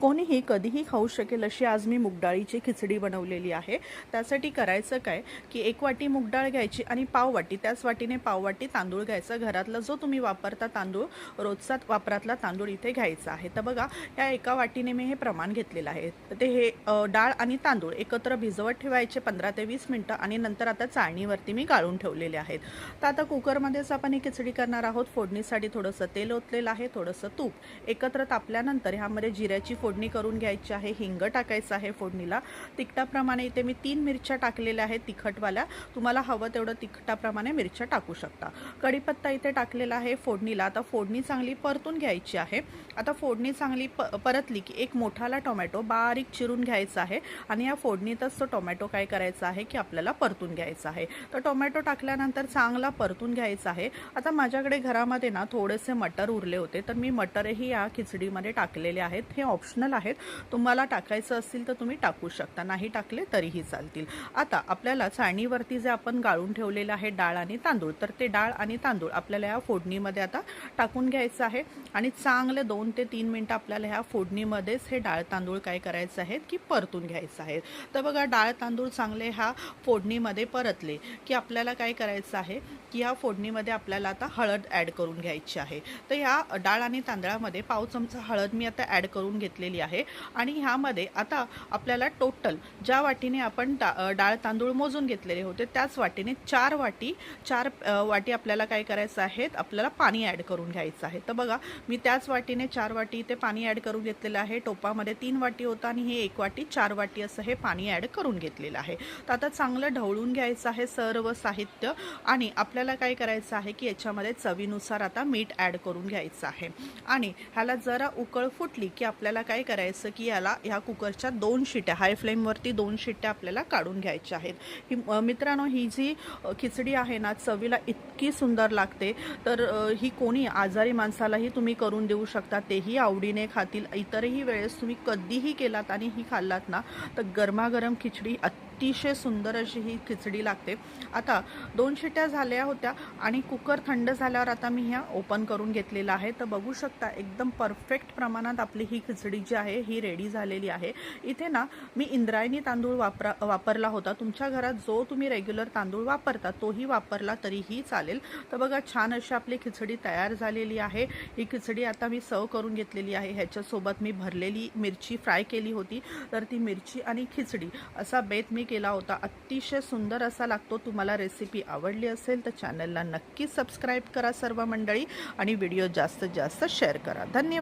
कोणीही कधीही खाऊ शकेल अशी आज मी मुगडाळीची खिचडी बनवलेली आहे. त्यासाठी करायचं काय? की एक वाटी मुगडाळ घ्यायची आणि पाव वाटी. त्याच वाटीने पाव वाटी तांदूळ घ्यायचा. घरातला जो तुम्ही वापरता तांदूळ रोजचा वापरातला तांदूळ इथे घ्यायचा आहे. तर बघा या एका वाटीने मी हे प्रमाण घेतलेलं आहे. तर ते हे डाळ आणि तांदूळ एकत्र भिजवत ठेवायचे पंधरा ते वीस मिनटं आणि नंतर आता चाळणीवरती मी गाळून ठेवलेले आहेत. तर आता कुकरमध्येच आपण ही खिचडी करणार आहोत. फोडणीसाठी थोडंसं तेल ओतलेलं आहे थोडंसं तूप. एकत्र तापल्यानंतर ह्यामध्ये जिऱ्याची फोड फोडणी करून घ्यायची आहे हिंग टाकायचं आहे फोडणीला. तिखटाप्रमाणे इथे मी तीन मिरच्या टाकलेल्या आहेत तिखटवाल्या. तुम्हाला हवं तेवढं तिखटाप्रमाणे मिरच्या टाकू शकता. कढीपत्ता इथे टाकलेला आहे फोडणीला. आता फोडणी चांगली परतून घ्यायची आहे. आता फोडणी चांगली प परतली की एक मोठाला टोमॅटो बारीक चिरून घ्यायचा आहे आणि या फोडणीतच तो टोमॅटो काय करायचा आहे की आपल्याला परतून घ्यायचा आहे. तर टोमॅटो टाकल्यानंतर चांगला परतून घ्यायचा आहे. आता माझ्याकडे घरामध्ये ना थोडेसे मटर उरले होते. तर मी मटरही या खिचडीमध्ये टाकलेले आहेत. हे ऑप्शन ऑप्शनल आहेत. तुम्हाला टाकायचं असेल तर तुम्ही टाकू शकता. नाही टाकले तरीही चालतील. आता आपल्याला चाळणीवरती जे आपण गाळून ठेवलेलं आहे डाळ आणि तांदूळ तर ते डाळ आणि तांदूळ आपल्याला या फोडणीमध्ये आता टाकून घ्यायचं आहे. आणि चांगले दोन ते तीन मिनटं आपल्याला ह्या फोडणीमध्येच हे डाळ तांदूळ काय करायचं आहे की परतून घ्यायचं आहे. तर बघा डाळ तांदूळ चांगले ह्या फोडणीमध्ये परतले की आपल्याला काय करायचं आहे की ह्या फोडणीमध्ये आपल्याला आता हळद ॲड करून घ्यायची आहे. तर ह्या डाळ आणि तांदळामध्ये पाव चमचा हळद मी आता ॲड करून घेतलेली आहे. आणि ह्यामध्ये आता आपल्याला टोटल ज्या वाटीने आपण डा डाळ तांदूळ मोजून घेतलेले होते त्याच वाटीने चार वाटी चार वाटी आपल्याला काय करायचं आहे आपल्याला पाणी ॲड करून घ्यायचं आहे. तर बघा मी त्याच वाटीने चार वाटी इथे पाणी ॲड करून घेतलेलं आहे. टोपामध्ये तीन वाटी होतं आणि हे एक वाटी चार वाटी असं हे पाणी ॲड करून घेतलेलं आहे. तर आता चांगलं ढवळून घ्यायचं आहे सर्व साहित्य आणि आपल्याला काय करायचं आहे की याच्यामध्ये चवीनुसार आता मीठ ॲड करून घ्यायचं आहे. आणि ह्याला जरा उकळ फुटली की आपल्याला काय करायचं की याला ह्या कुकरच्या दोन शिट्या हाय फ्लेमवरती दोन शिट्ट्या आपल्याला काढून घ्यायच्या आहेत. ही मित्रांनो ही जी खिचडी आहे ना चवीला इतकी सुंदर लागते. तर ही कोणी आजारी माणसालाही तुम्ही करून देऊ शकता तेही आवडीने खातील. इतरही वेळेस तुम्ही कधीही केलात आणि ही खाल्लात ना तर गरमागरम खिचडी अतिशय सुंदर अशी ही खिचडी लागते. आता दोन शिट्या झाल्या होत्या आणि कुकर थंड झाल्यावर आता मी ह्या ओपन करून घेतलेला आहे. तर बघू शकता एकदम परफेक्ट प्रमाणात आपली ही खिचडी जी आहे ही रेडी झालेली आहे. इथे ना मी इंद्रायणी तांदूळ वापरा वापरला होता. तुमच्या घरात जो तुम्ही रेग्युलर तांदूळ वापरता तोही वापरला तरीही चालेल. तर बघा छान अशी आपली खिचडी तयार झालेली आहे. ही खिचडी आता मी सर्व करून घेतलेली आहे. ह्याच्यासोबत मी भरलेली मिरची फ्राय केली होती. तर ती मिरची आणि खिचडी असा बेत मी केला होता. अतिशय सुंदर असा लागतो. तुम्हाला रेसिपी आवडली असेल तर चॅनलला नक्की सबस्क्राईब करा सर्व मंडळी आणि व्हिडिओ जास्तीत जास्त शेअर करा. धन्यवाद.